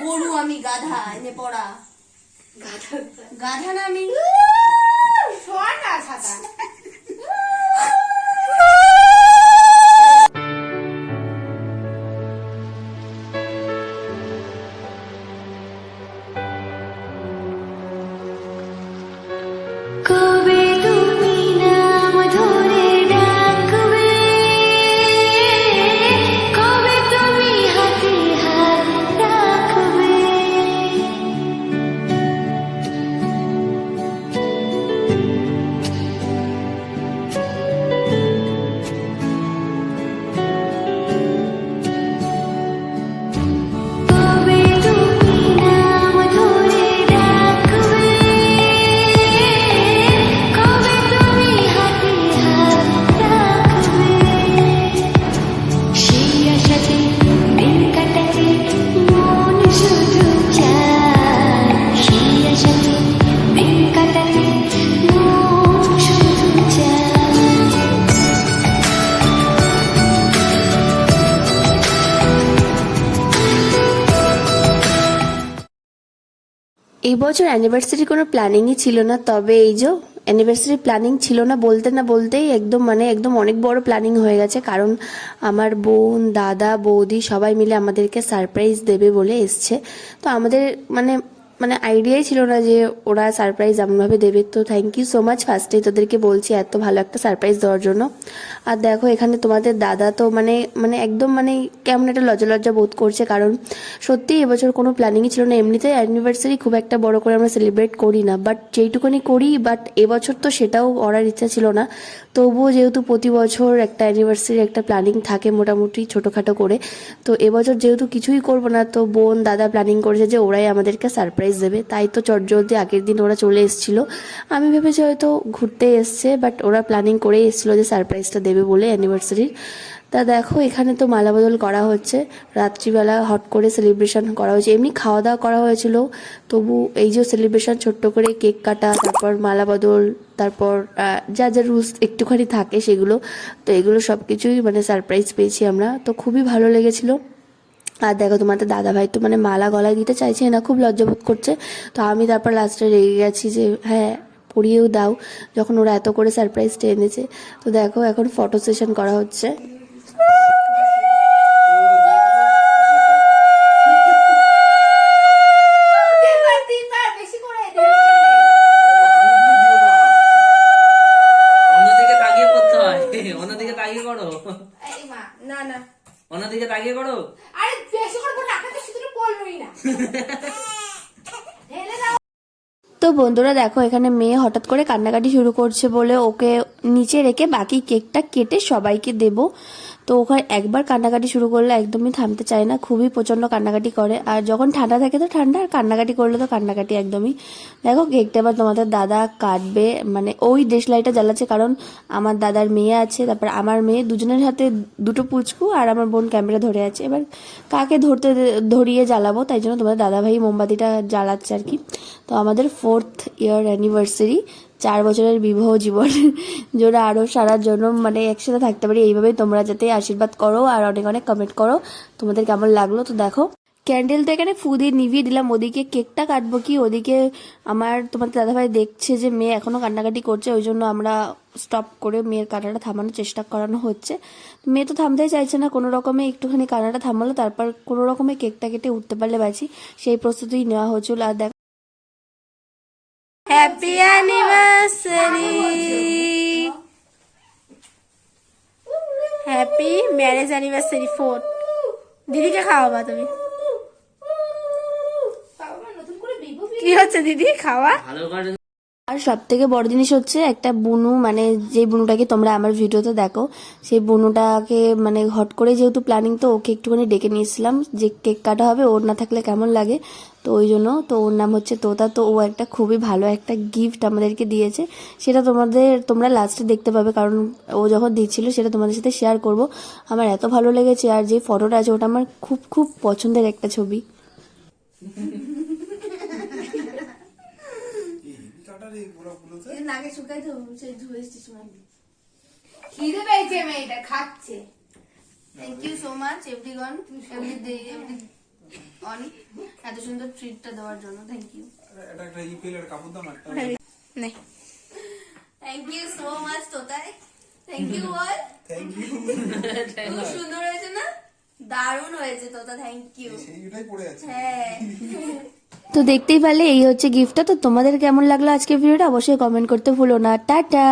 গরু আমি গাধা এনে পড়া। গাধা? না আমি? ছাতা এই বছর অ্যানিভার্সারি কোনো প্ল্যানিংই ছিল না, তবে এই যে অ্যানিভার্সারি প্ল্যানিং ছিল না বলতে না বলতেই একদম মানে একদম অনেক বড় প্ল্যানিং হয়ে গেছে। কারণ আমার বোন, দাদা, বৌদি সবাই মিলে আমাদেরকে সারপ্রাইজ দেবে বলে এসছে। তো আমাদের মানে মানে আইডিয়াই ছিল না যে ওরা সারপ্রাইজ এমনভাবে দেবে। তো থ্যাংক ইউ সো মাচ ফার্স্টেই তোদেরকে বলছি, এত ভালো একটা সারপ্রাইজ দেওয়ার জন্য। আর দেখো, এখানে তোমাদের দাদা তো মানে মানে একদম মানে কেমন একটা লজ্জা লজ্জা বোধ করছে। কারণ সত্যি এবছর কোনো প্ল্যানিংই ছিল না। এমনিতে অ্যানিভার্সারি খুব একটা বড় করে আমরা সেলিব্রেট করি না। বাট যেইটুকুনি করি বাট এবছর তো সেটাও করার ইচ্ছা ছিল না। তবুও যেহেতু প্রতি বছর একটা অ্যানিভার্সারি একটা প্ল্যানিং থাকে মোটামুটি ছোটোখাটো করে, তো এবছর যেহেতু কিছুই করব না, তো বোন, দাদা প্ল্যানিং করেছে যে ওরাই আমাদেরকে সারপ্রাইজ দেবে। তাই তো চটজলদি আগের দিন ওরা চলে এসেছিল। আমি ভেবেছি হয়তো ঘুরতে এসছে বাট ওরা প্ল্যানিং করে এসেছিল যে সারপ্রাইজটা দেবে বলে অ্যানিভার্সারির তা দেখো, এখানে তো মালা বদল করা হচ্ছে। রাত্রিবেলা হট করে সেলিব্রেশন করা হয়েছে। এমনি খাওয়া দাওয়া করা হয়েছিল। তবু এই যে সেলিব্রেশন ছোট্ট করে কেক কাটা, তারপর মালা বদল তারপর যা যা রুলস একটুখানি থাকে সেগুলো, তো এগুলো সব কিছুই মানে সারপ্রাইজ পেয়েছি আমরা। তো খুবই ভালো লেগেছিলো। আর দেখো তোমাদের দাদা ভাই তো মানে মালা গলায় দিতে চাইছে না খুব লজ্জাবোধ করছে। তো আমি তারপর লাস্টে রেগে গেছি যে হ্যাঁ পড়িয়েও দাও যখন ওরা এত করে সারপ্রাইজটা এনেছে। তো দেখো এখন ফটো সেশন করা হচ্ছে। অন্যদিকে তাকিয়ে করো। না না। অন্যদিকে তাকিয়ে করো। আরে বেশি করে করে রাখাতে শুধু পড়লই না ঢেলে দাও তো বন্ধুরা দেখো, এখানে মেয়ে হঠাৎ করে কান্নাকাটি শুরু করছে বলে ওকে নিচে রেখে বাকি কেকটা কেটে সবাইকে দেব। তো ওখানে একবার কান্নাকাটি শুরু করলে একদমই থামতে চায় না, খুবই প্রচণ্ড কান্নাকাটি করে। আর যখন ঠান্ডা থাকে তো ঠান্ডা, আর কান্নাকাটি করলে তো কান্নাকাটি একদমই। দেখো, কেকটা এবার তোমাদের দাদা কাটবে মানে ওই দেশলাইটা জ্বালাচ্ছে কারণ আমার দাদার মেয়ে আছে, তারপর আমার মেয়ে দুজনের হাতে দুটো পুচকু আর আমার বোন ক্যামেরা ধরে আছে। এবার কাকে ধরতে ধরিয়ে জ্বালাবো? তাই জন্য তোমাদের দাদাভাই মোমবাতিটা জ্বালাচ্ছে আর কি। তো আমাদের ফোর্থ ইয়ার অ্যানিভার্সারি চার বছরের বিবাহ জীবন জোরে আরও সারা জন্য মানে একসাথে থাকতে পারি। এইভাবেই তোমরা যাতে আশীর্বাদ করো আর অনেক অনেক কমেন্ট করো। তোমাদের কেমন লাগল তো দেখো। ক্যান্ডেল তো এখানে ফু দিয়ে নিভিয়ে দিলাম। ওদিকে কেকটা কাটবো কি? ওদিকে আমার তোমার দাদাভাই দেখছে যে মেয়ে এখনও কান্নাকাটি করছে। ওই জন্য আমরা স্টপ করে মেয়ের কান্নাটা থামানোর চেষ্টা করানো হচ্ছে। মেয়ে তো থামতেই চাইছে না। কোনো রকমে একটুখানি কান্নাটা থামালো। তারপর কোনো রকমে কেকটা কেটে উঠতে পারলে বাঁচি সেই প্রস্তুতি নেওয়া হচ্ছিল। আর দেখো happy anniversary happy marriage anniversary four দিদিকে খাওয়াবা তুমি। কি হচ্ছে দিদি? খাওয়া? ভালো করে আর সব থেকে বড় জিনিস হচ্ছে একটা বুনু মানে যে বুনুটাকে তোমরা আমার ভিডিওতে দেখো, সেই বুনুটাকে মানে হট করে যেহেতু প্ল্যানিং তো ওকে একটুখানি ডেকে নিয়েছিলাম যে কেক কাটা হবে, ওর না থাকলে কেমন লাগে। তো ওই জন্য, তো ওর নাম হচ্ছে তোতা, তো ও একটা খুবই ভালো একটা গিফট আমাদেরকে দিয়েছে। সেটা তোমাদের, তোমরা লাস্টে দেখতে পাবে, কারণ ও যখন দিচ্ছিল, সেটা তোমাদের সাথে শেয়ার করব। আমার এত ভালো লেগেছে, আর যে ফটোটা আছে, ওটা আমার খুব খুব পছন্দের একটা ছবি। নাকে শুকাই তো। সেই ধুয়ে এসছি সময় খিদে পেয়েছে মেয়েটা খাচ্ছে। Thank you so much everyone every every on এত সুন্দর ট্রিটটা দেওয়ার জন্য থ্যাংক ইউ এটা একটা ইপিএল এর কাপড় দাম একটা নে thank you so much Totai. Thank you ball thank you খুব সুন্দর হয়েছে না? দারুণ হয়েছে তোতা থ্যাংক ইউ সেইটাই পড়ে আছে। হ্যাঁ। তো দেখতেই পারলে এই হচ্ছে গিফটটা তো তোমাদের কেমন লাগল আজকে ভিডিওটা অবশ্যই কমেন্ট করতে ভুলো না। টাটা!